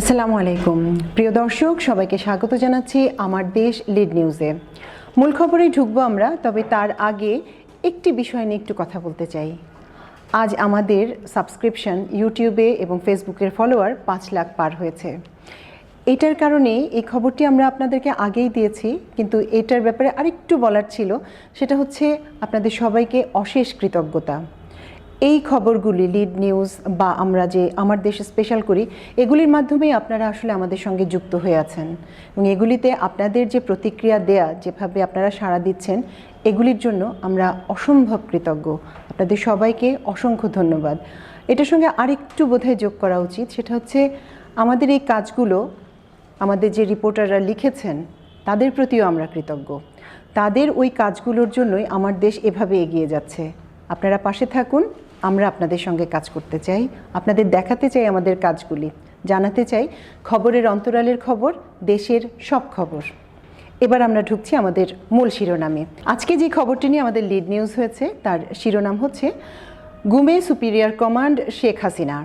আসসালামু আলাইকুম। প্রিয় দর্শক, সবাইকে স্বাগত জানাচ্ছি আমার দেশ লিড নিউজে। মূল খবরে ঢুকবো আমরা, তবে তার আগে একটি বিষয় নিয়ে একটু কথা বলতে চাই। আজ আমাদের সাবস্ক্রিপশন ইউটিউবে এবং ফেসবুকের ফলোয়ার পাঁচ লাখ পার হয়েছে। এটার কারণে এই খবরটি আমরা আপনাদেরকে আগেই দিয়েছি, কিন্তু এটার ব্যাপারে আরেকটু বলার ছিল, সেটা হচ্ছে আপনাদের সবাইকে অশেষ কৃতজ্ঞতা। এই খবরগুলি লিড নিউজ বা আমরা যে আমার দেশে স্পেশাল করি, এগুলির মাধ্যমেই আপনারা আসলে আমাদের সঙ্গে যুক্ত হয়ে আছেন। এবং এগুলিতে আপনাদের যে প্রতিক্রিয়া দেয়া, যেভাবে আপনারা সাড়া দিচ্ছেন, এগুলির জন্য আমরা অসম্ভব কৃতজ্ঞ। আপনাদের সবাইকে অসংখ্য ধন্যবাদ। এটার সঙ্গে আরেকটু বোধহয় যোগ করা উচিত, সেটা হচ্ছে আমাদের এই কাজগুলো, আমাদের যে রিপোর্টাররা লিখেছেন, তাদের প্রতিও আমরা কৃতজ্ঞ। তাদের ওই কাজগুলোর জন্যই আমার দেশ এভাবে এগিয়ে যাচ্ছে। আপনারা পাশে থাকুন। আমরা আপনাদের সঙ্গে কাজ করতে চাই, আপনাদের দেখাতে চাই আমাদের কাজগুলি, জানাতে চাই খবরের অন্তরালের খবর, দেশের সব খবর। এবার আমরা ঢুকছি আমাদের মূল শিরোনামে। আজকে যে খবরটি নিয়ে আমাদের লিড নিউজ হয়েছে, তার শিরোনাম হচ্ছে, গুমে সুপিরিয়র কমান্ড শেখ হাসিনা।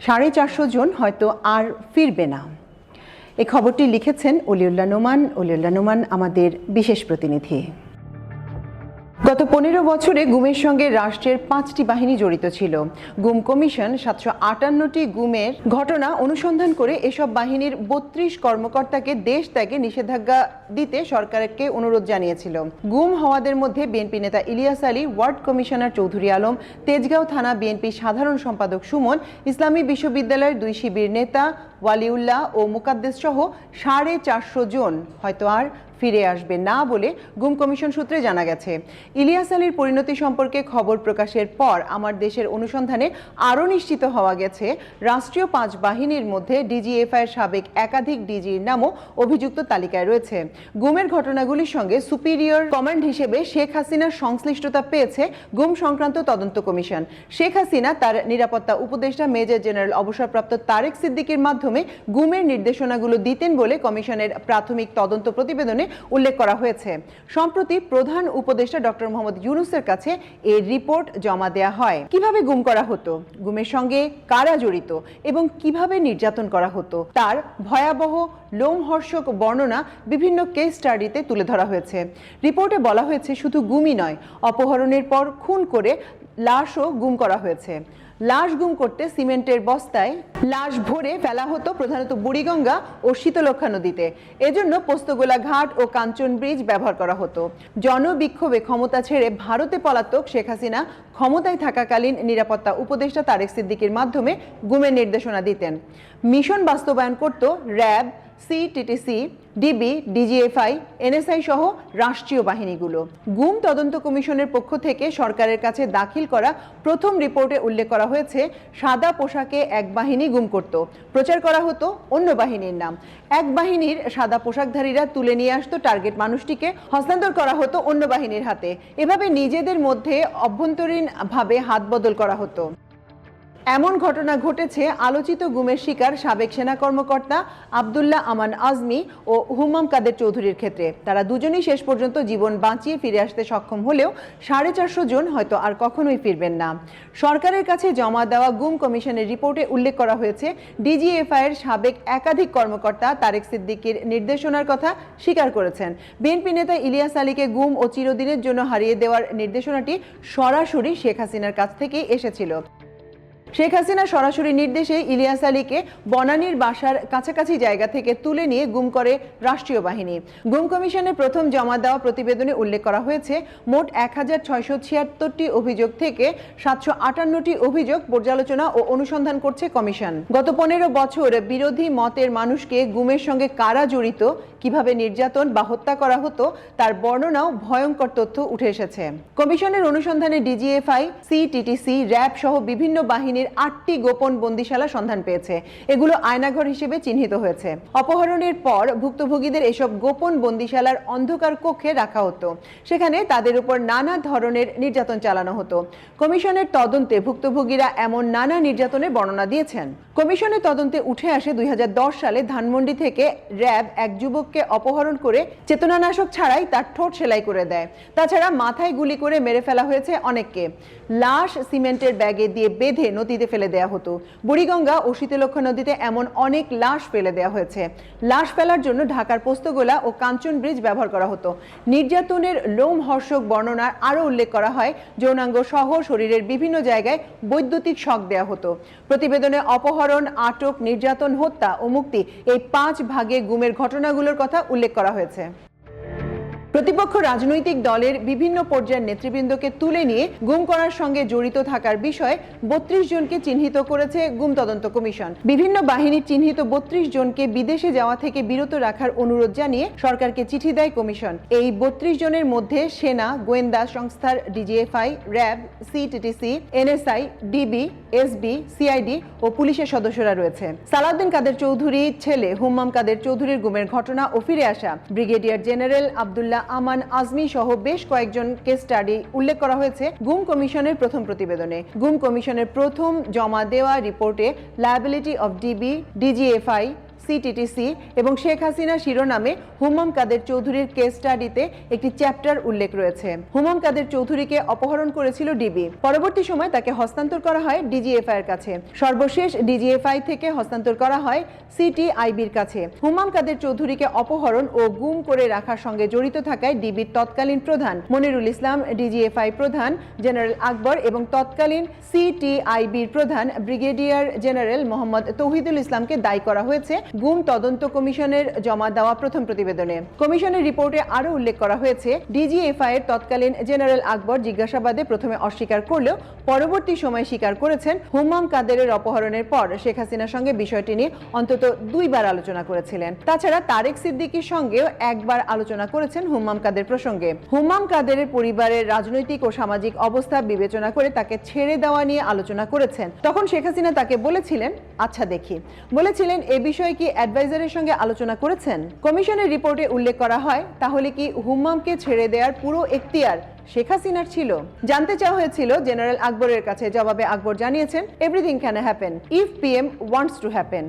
সাড়ে চারশো জন হয়তো আর ফিরবে না। এই খবরটি লিখেছেন অলিউল্লাহ নোমান। অলিউল্লাহ নোমান আমাদের বিশেষ প্রতিনিধি। গত পনেরো বছরে গুমের সঙ্গে রাষ্ট্রের পাঁচটি বাহিনী জড়িত ছিল। গুম কমিশন সাতশো আটান্নটি গুমের ঘটনা অনুসন্ধান করে এসব বাহিনীর বত্রিশ কর্মকর্তাকে দেশ ত্যাগে নিষেধাজ্ঞা দিতে সরকারকে অনুরোধ জানিয়েছিল। গুম হওয়াদের মধ্যে বিএনপি নেতা ইলিয়াস আলী, ওয়ার্ড কমিশনার চৌধুরী আলম, তেজগাঁও থানা বিএনপি সাধারণ সম্পাদক সুমন, ইসলামী বিশ্ববিদ্যালয়ের দুই শিবির নেতা ওয়ালিউল্লাহ ও মুকাদ্দেস সহ সাড়ে চারশো জন। হয়তো আর ফিরে আসবে না বলে গুম কমিশন সূত্রে জানা গেছে। ইলিয়াস আলীর পরিণতি সম্পর্কে খবর প্রকাশের পর আমার দেশের অনুসন্ধানে আরও নিশ্চিত হওয়া গেছে, রাষ্ট্রীয় পাঁচ বাহিনীর মধ্যে ডিজিএফআই এর সাবেক একাধিক ডিজির নামও অভিযুক্ত তালিকায় রয়েছে। গুমের ঘটনাগুলির সঙ্গে সুপিরিয়র কমান্ড হিসেবে শেখ হাসিনার সংশ্লিষ্টতা পেয়েছে গুম সংক্রান্ত তদন্ত কমিশন। শেখ হাসিনা তার নিরাপত্তা উপদেষ্টা মেজর জেনারেল অবসরপ্রাপ্ত তারেক সিদ্দিকির মাধ্যমে গুমের নির্দেশনাগুলো দিতেন বলে কমিশনের প্রাথমিক তদন্ত প্রতিবেদনে উল্লেখ করা হয়েছে। সম্প্রতি প্রধান উপদেষ্টা ডক্টর মোহাম্মদ ইউনুসের কাছে এর রিপোর্ট জমা দেওয়া হয়। কীভাবে গুম করা হতো? গুমের সঙ্গে কারা জড়িত? এবং কীভাবে নির্যাতন করা হতো? তার ভয়াবহ, লোমহর্ষক বর্ণনা বিভিন্ন কেস স্টাডিতে তুলে ধরা হয়েছে। রিপোর্টে বলা হয়েছে, শুধু গুমই নয়, অপহরণের পর খুন করে লাশও গুম করা হয়েছে। লাশ গুম করতে সিমেন্টের বস্তায় লাশ ভরে ফেলা হতো প্রধানত বুড়িগঙ্গা ও শীতলক্ষা নদীতে। এজন্য পোস্তগোলা ঘাট ও কাঞ্চন ব্রিজ ব্যবহার করা হতো। জনবিক্ষোভে ক্ষমতা ছেড়ে ভারতে পলাতক শেখ হাসিনা ক্ষমতায় থাকাকালীন নিরাপত্তা উপদেষ্টা তারেক সিদ্দিকির মাধ্যমে গুমের নির্দেশনা দিতেন। মিশন বাস্তবায়ন করত RAB CTTC DB DGFI NSI সহ রাষ্ট্রীয় বাহিনীগুলো। গুম তদন্ত কমিশনের পক্ষ থেকে সরকারের কাছে দাখিল করা প্রথম রিপোর্টে উল্লেখ করা হয়েছে, সাদা পোশাকে এক বাহিনী গুম করত। প্রচার করা হতো অন্য বাহিনীর নাম। এক বাহিনীর সাদা পোশাকধারীরা তুলে নিয়ে আসতো টার্গেট মানুষটিকে, হস্তান্তর করা হতো অন্য বাহিনীর হাতে। এভাবে নিজেদের মধ্যে অভ্যন্তরীণভাবে হাত বদল করা হতো। এমন ঘটনা ঘটেছে, আলোচিত গুমের শিকার সাবেক সেনা কর্মকর্তা আবদুল্লাহ আমান আজমি ও হুমাম কাদের চৌধুরীর ক্ষেত্রে। তারা দুজনই শেষ পর্যন্ত জীবন বাঁচিয়ে ফিরে আসতে সক্ষম হলেও সাড়ে চারশো জন হয়তো আর কখনোই ফিরবেন না। সরকারের কাছে জমা দেওয়া গুম কমিশনের রিপোর্টে উল্লেখ করা হয়েছে ডিজিএফআই এর সাবেক একাধিক কর্মকর্তা তারেক সিদ্দিকির নির্দেশনার কথা স্বীকার করেছেন। বিএনপি নেতা ইলিয়াস আলীকে গুম ও চিরদিনের জন্য হারিয়ে দেওয়ার নির্দেশনাটি সরাসরি শেখ হাসিনার কাছ থেকেই এসেছিল। শেখ হাসিনা সরাসরি নির্দেশে ইলিয়াস আলীকে বনানীর বাসার কাছাকাছি জায়গা থেকে তুলে নিয়ে গুম করে রাষ্ট্রীয় বাহিনী। গুম কমিশনের প্রথম জমা দেওয়া প্রতিবেদনে উল্লেখ করা হয়েছে, মোট এক হাজার ছয়শো ছিয়াত্তরটি অভিযোগ থেকে সাতশো আটান্নটি অভিযোগ পর্যালোচনা ও অনুসন্ধান করছে কমিশন। গত পনেরো বছর বিরোধী মতের মানুষকে গুমের সঙ্গে কারা জড়িত, কীভাবে নির্যাতন বা হত্যা করা হতো, তার বর্ণনাও ভয়ঙ্কর তথ্য উঠে এসেছে। কমিশনের অনুসন্ধানে ডিজিএফআই, সিটিটিসি, র্যাব সহ বিভিন্ন বাহিনীর আটটি গোপন বন্দিশালা সন্ধান পেয়েছে। এগুলো আয়নাঘর হিসেবে চিহ্নিত হয়েছে। অপহরণের পর ভুক্তভোগীদের এসব গোপন বন্দিশালার অন্ধকার কক্ষে রাখা হতো। সেখানে তাদের উপর নানা ধরনের নির্যাতন চালানো হতো। কমিশনের তদন্তে ভুক্তভোগীরা এমন নানা নির্যাতনের বর্ণনা দিয়েছেন। কমিশনের তদন্তে উঠে আসে দুই হাজার দশ সালে ধানমন্ডি থেকে র্যাব এক যুবককে অপহরণ করে চেতনানাশক ছাড়াই তার ঠোঁট সেলাই করে দেয়। তাছাড়া মাথায় গুলি করে মেরে ফেলা হয়েছে অনেককে। লাশ সিমেন্টের ব্যাগে দিয়ে বেঁধে নদী নদীতে ফেলে দেওয়া হতো। বুড়িগঙ্গা ও শীতলক্ষ্যা নদীতে এমন অনেক লাশ ফেলে দেওয়া হয়েছে। লাশ ফেলার জন্য ঢাকার পোস্তগোলা ও কাঞ্চন ব্রিজ ব্যবহার করা হতো। নির্যাতনের লোমহর্ষক বর্ণনার আরও উল্লেখ করা হয়, যৌনাঙ্গ সহ শরীরের বিভিন্ন জায়গায় বৈদ্যুতিক শক দেওয়া হতো। প্রতিবেদনে অপহরণ, আটক, নির্যাতন, হত্যা ও মুক্তি এই পাঁচ ভাগে গুমের ঘটনাগুলোর কথা উল্লেখ করা হয়েছে। প্রতিপক্ষ রাজনৈতিক দলের বিভিন্ন পর্যায়ের নেতৃবৃন্দকে তুলে নিয়ে গুম করার সঙ্গে জড়িত থাকার বিষয়ে বত্রিশ জনকে চিহ্নিত করেছে গুম তদন্ত কমিশন। বিভিন্ন বাহিনীর চিহ্নিত বত্রিশ জনকে বিদেশে যাওয়া থেকে বিরত রাখার অনুরোধ জানিয়ে সরকারকে চিঠি দেয় কমিশন। এই বত্রিশ জনের মধ্যে সেনা, গোয়েন্দা সংস্থার DGFI, RAB CTTC NSI, DB, SB, CID ও পুলিশের সদস্যরা রয়েছে। সালাউদ্দিন কাদের চৌধুরী, ছেলে হুম্মাম কাদের চৌধুরীর গুমের ঘটনা ও ফিরে আসা। ব্রিগেডিয়ার জেনারেল আবদুল্লাহ আমান আজমি সহ বেশ কয়েকজন কেস স্টাডি উল্লেখ করা হয়েছে গুম কমিশনের প্রথম প্রতিবেদনে। গুম কমিশনের প্রথম জমা দেওয়া রিপোর্টে liability of DB DGFI CTTC এবং শেখ হাসিনা শিরোনামে হুমাম কাদের চৌধুরীর কেস স্টাডিতে একটি চ্যাপ্টার উল্লেখ রয়েছে। হুমাম কাদের চৌধুরীকে অপহরণ করেছিল ডিবি পরবর্তী সময় তাকে হস্তান্তর করা হয় ডিজিএফআই এর কাছে। সর্বশেষ ডিজিএফআই থেকে হস্তান্তর করা হয় সিটিআইবির কাছে। হুমাম কাদের চৌধুরীকে অপহরণ ও গুম করে রাখার সঙ্গে জড়িত থাকায় ডিবির তৎকালীন প্রধান মনিরুল ইসলাম ডিজিএফআই প্রধান জেনারেল আকবর এবং তৎকালীন সিটিআইবির প্রধান ব্রিগেডিয়ার জেনারেল মোহাম্মদ তৌহিদুল ইসলামকে দায়ী করা হয়েছে। গুম তদন্ত কমিশনের জমা দেওয়া প্রথম প্রতিবেদনে। কমিশনের রিপোর্টে আরও উল্লেখ করা হয়েছে, ডিজিএফআই এর তৎকালীন জেনারেল আকবর জিজ্ঞাসাবাদে প্রথমে অস্বীকার করলেও পরবর্তী সময় স্বীকার করেছেন হুম্মাম কাদেরের অপহরণের পর শেখ হাসিনার সঙ্গে বিষয়টি নিয়ে অন্তত দুইবার আলোচনা করেছিলেন। তাছাড়া তারেক সিদ্দিকীর সঙ্গেও একবার আলোচনা করেছেন হুম্মাম কাদের প্রসঙ্গে। হুমাম কাদেরের পরিবারের রাজনৈতিক ও সামাজিক অবস্থা বিবেচনা করে তাকে ছেড়ে দেওয়া নিয়ে আলোচনা করেছেন। তখন শেখ হাসিনা তাকে বলেছিলেন আচ্ছা দেখি। বলেছিলেন, এ বিষয়ে কি অ্যাডভাইজারের সঙ্গে আলোচনা করেছেন? কমিশনের রিপোর্টে উল্লেখ করা হয়, তাহলে কি হুম্মামকে ছেড়ে দেওয়ার পুরো এখতিয়ার শেখ হাসিনার ছিল? জানতে চাওয়া হয়েছিল, জেনারেল আকবরের কাছে জবাবে আকবর জানিয়েছেন everything can happen if PM wants to happen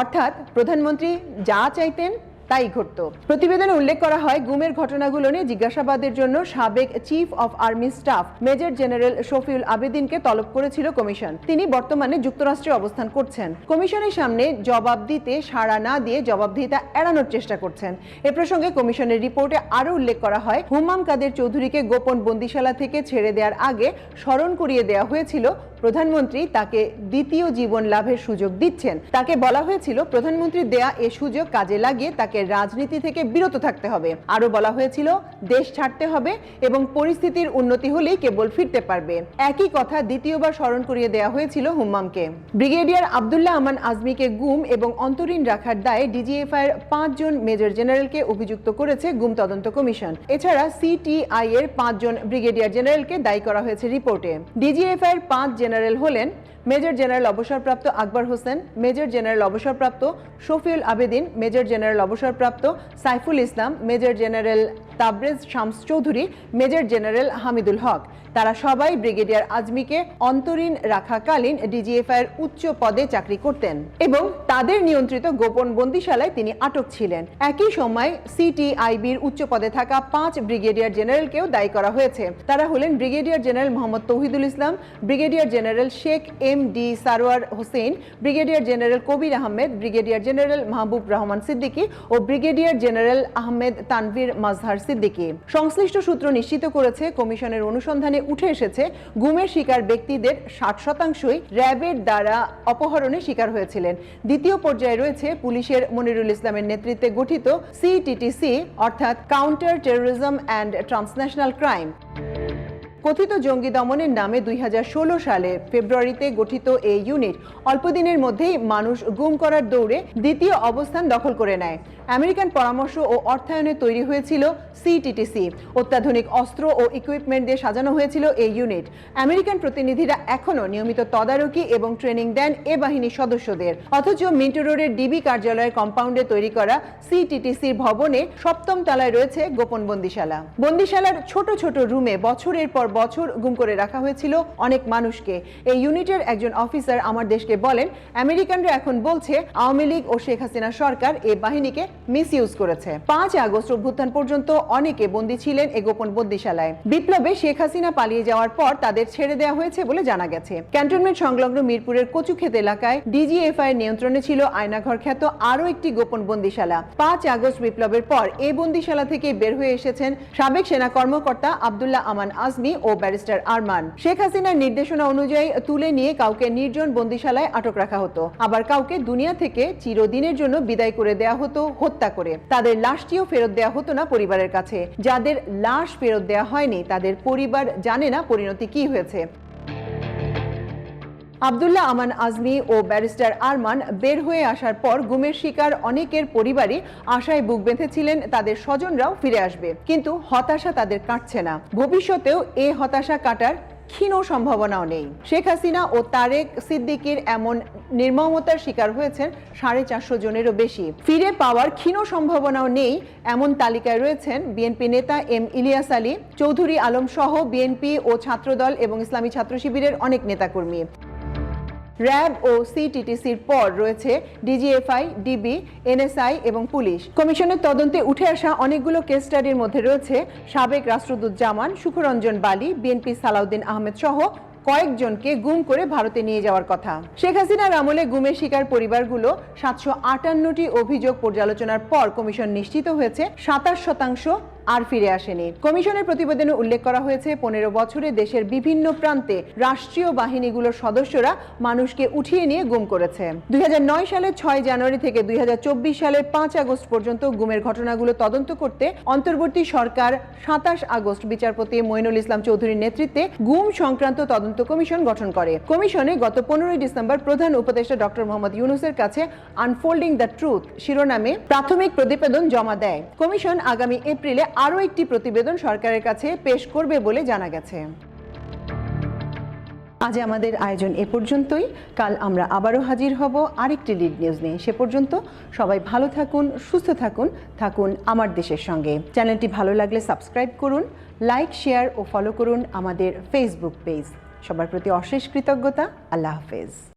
অর্থাৎ প্রধানমন্ত্রী যা চাইতেন তাই ঘটত। প্রতিবেদনে উল্লেখ করা হয়, গুমের ঘটনাগুলো নিয়ে জিজ্ঞাসাবাদের জন্য সাবেক chief of army staff major general Shafiul আবেদিনকে তলব করেছিল কমিশন। তিনি বর্তমানে যুক্তরাষ্ট্রে অবস্থান করছেন। কমিশনের সামনে জবাব দিতে সাড়া না দিয়ে জবাবদিহিতা এড়ানোর চেষ্টা করছেন। এ প্রসঙ্গে কমিশনের রিপোর্টে আরও উল্লেখ করা হয় হুম্মাম কাদের চৌধুরীকে গোপন বন্দিশালা থেকে ছেড়ে দেওয়ার আগে স্মরণ করিয়ে দেওয়া হয়েছিল, প্রধানমন্ত্রী তাকে দ্বিতীয় জীবন লাভের সুযোগ দিচ্ছেন। তাকে বলা হয়েছিল, প্রধানমন্ত্রী দেয়া এ সুযোগ কাজে লাগিয়ে তাকে রাজনীতি থেকে বিরত থাকতে হবে। আরও বলা হয়েছিল, দেশ ছাড়তে হবে এবং পরিস্থিতির উন্নতি হলেই কেবল ফিরতে পারবে। একই কথা দ্বিতীয়বার স্মরণ করিয়ে দেওয়া হয়েছিল হুম্মামকে। ব্রিগেডিয়ার আবদুল্লাহ আমান আজমিকে গুম এবং অন্তরীণ রাখার দায়ে ডিজিএফআই এর পাঁচজন মেজর জেনারেলকে অভিযুক্ত করেছে গুম তদন্ত কমিশন। এছাড়া সিটিআই এর পাঁচজন ব্রিগেডিয়ার জেনারেলকে দায়ী করা হয়েছে রিপোর্টে। ডিজিএফআই এর পাঁচ জেনারেল হলেন মেজর জেনারেল অবসরপ্রাপ্ত আকবর হোসেন, মেজর জেনারেল অবসরপ্রাপ্ত শফিউল আবেদিন, মেজর জেনারেল অবসরপ্রাপ্ত Saiful Islam major general Tabrez Shams Chowdhury major general Hamidul Haque. তারা সবাই ব্রিগেডিয়ার আজমিকে অন্তরীণ রাখাকালীন ডিজিএফআই এর উচ্চ পদে চাকরি করতেন এবং তাদের নিয়ন্ত্রিত গোপন বন্দিশালায় তিনি আটক ছিলেন। একই সময় সিটিআইবির উচ্চ পদে থাকা পাঁচ ব্রিগেডিয়ার জেনারেলকেও দায়ী করা হয়েছে। তারা হলেন brigadier general Mohammad Touhidul Islam, brigadier general Sheikh M D Sarwar Hossain, brigadier general Kabir Ahmed, brigadier general Mahbub Rahman Siddiqui ও ব্রিগেডিয়ার জেনারেল আহমেদ তানভীর মাজহার সিদ্দিকী সংশ্লিষ্ট সূত্র নিশ্চিত করেছে, কমিশনের অনুসন্ধানে উঠে এসেছে, গুমের শিকার ব্যক্তিদের ষাট শতাংশই র্যাবের দ্বারা অপহরণের শিকার হয়েছিলেন। দ্বিতীয় পর্যায়ে রয়েছে পুলিশের মনিরুল ইসলামের নেতৃত্বে গঠিত সিটিটিসি অর্থাৎ counter terrorism and transnational crime কথিত জঙ্গি দমনের নামে দুই হাজার ষোলো সালে ফেব্রুয়ারিতে গঠিত এই ইউনিট অল্পদিনের মধ্যেই মানুষ গুম করার দৌড়ে দ্বিতীয় অবস্থান দখল করে নেয়। আমেরিকান পরামর্শ ও অর্থায়নে তৈরি হয়েছিল সিটিটিসি অত্যাধুনিক অস্ত্র ও ইকুইপমেন্ট দিয়ে সাজানো হয়েছিল এই ইউনিট আমেরিকান প্রতিনিধিরা এখনও নিয়মিত তদারকি এবং ট্রেনিং দেন এ বাহিনীর সদস্যদের। অথচ মিন্টো রোডের ডিবি কার্যালয়ের কম্পাউন্ডে তৈরি করা সিটিটিসির ভবনে সপ্তম তলায় রয়েছে গোপন বন্দিশালা। বন্দিশালার ছোট ছোট রুমে বছরের পর বছর গুম করে রাখা হয়েছিল অনেক মানুষকে। এই ইউনিটের একজন অফিসার আমার দেশকে বলেন, আমেরিকানরা এখন বলছে, আওয়ামী লীগ ও শেখ হাসিনা সরকার এ বাহিনীকে মিস করেছে। পাঁচ আগস্ট অভ্যুত্থান পর্যন্ত অনেকে বন্দী ছিলেন এ গোপন বন্দিশালায়। বিপ্লবে শেখ হাসিনা পালিয়ে যাওয়ার পর তাদের ছেড়ে দেওয়া হয়েছে বলে জানা গেছে। ক্যান্টনমেন্ট সংলগ্ন মিরপুরের কচুক্ষেত এলাকায় ডিজিএফআই এর নিয়ন্ত্রণে ছিল আয়নাঘর খ্যাত আরও একটি গোপন বন্দিশালা। পাঁচ আগস্ট বিপ্লবের পর এই বন্দিশালা থেকে বের হয়ে এসেছেন সাবেক সেনা কর্মকর্তা আবদুল্লাহ আমান আজমি ও ব্যারিস্টার আরমান। শেখ হাসিনার নির্দেশনা অনুযায়ী তুলে নিয়ে কাউকে নির্জন বন্দিশালায় আটক রাখা হতো। আবার কাউকে দুনিয়া থেকে চিরদিনের জন্য বিদায় করে দেয়া হতো হত্যা করে। তাদের লাশটিও ফেরত দেওয়া হতো না পরিবারের কাছে। যাদের লাশ ফেরত দেওয়া হয়নি, তাদের পরিবার জানে না পরিণতি কি হয়েছে। আবদুল্লাহ আমান আজমি ও ব্যারিস্টার আরমান বের হয়ে আসার পর গুমের শিকার অনেকের পরিবারই আশায় বুক বেঁধেছিলেন, তাদের স্বজনরাও ফিরে আসবে। কিন্তু হতাশা তাদের কাটছে না। ভবিষ্যতেও এ হতাশা কাটার ক্ষীণ সম্ভাবনাও নেই। শেখ হাসিনা ও তারেক সিদ্দিকির এমন নির্মমতার শিকার হয়েছেন সাড়ে চারশো জনেরও বেশি। ফিরে পাওয়ার ক্ষীণ সম্ভাবনাও নেই এমন তালিকায় রয়েছেন বিএনপি নেতা এম ইলিয়াস আলী, চৌধুরী আলম সহ বিএনপি ও ছাত্রদল এবং ইসলামী ছাত্র শিবিরের অনেক নেতাকর্মী। র্যাব ও সিটিটিসির পর রয়েছে ডিজিএফআই, ডিবি, এনএসআই এবং পুলিশ। কমিশনের তদন্তে উঠে আসা অনেকগুলো কেস স্টাডির মধ্যে রয়েছে সাবেক রাষ্ট্রদূত জামান সুখরঞ্জন বালি, বিএনপি সালাউদ্দিন আহমেদ সহ কয়েকজনকে গুম করে ভারতে নিয়ে যাওয়ার কথা। শেখ হাসিনার আমলে গুমের শিকার পরিবারগুলো সাতশো আটান্নটি অভিযোগ পর্যালোচনার পর কমিশন নিশ্চিত হয়েছে সাতাশ শতাংশ আর ফিরে আসেনি। কমিশনের প্রতিবেদনে উল্লেখ করা হয়েছে, পনেরো বছরে দেশের বিভিন্ন প্রান্তে রাষ্ট্রীয় বাহিনীগুলোর সদস্যরা মানুষকে উঠিয়ে নিয়ে গুম করেছে। দুই সালের ছয় জানুয়ারি থেকে দুই সালের পাঁচ আগস্ট পর্যন্ত গুমের ঘটনাগুলো তদন্ত করতে অন্তর্বর্তী সরকার সাতাশ আগস্ট বিচারপতি মইনুল ইসলাম চৌধুরীর নেতৃত্বে গুম সংক্রান্ত তদন্ত কমিশন গঠন করে। কমিশনে গত পনেরোই ডিসেম্বর প্রধান উপদেষ্টা ডক্টর মোহাম্মদ ইউনুসের কাছে আনফোল্ডিং দ্য ট্রুথ শিরোনামে প্রাথমিক প্রতিবেদন জমা দেয়। কমিশন আগামী এপ্রিলে আরও একটি প্রতিবেদন সরকারের কাছে পেশ করবে বলে জানা গেছে। আজ আমাদের আয়োজন এ পর্যন্তই। কাল আমরা আবারও হাজির হব আরেকটি লিড নিউজ নিয়ে। সে পর্যন্ত সবাই ভালো থাকুন, সুস্থ থাকুন থাকুন আমার দেশের সঙ্গে। চ্যানেলটি ভালো লাগলে সাবস্ক্রাইব করুন, লাইক, শেয়ার ও ফলো করুন আমাদের ফেসবুক পেজ সবার প্রতি অশেষ কৃতজ্ঞতা। আল্লাহ হাফেজ।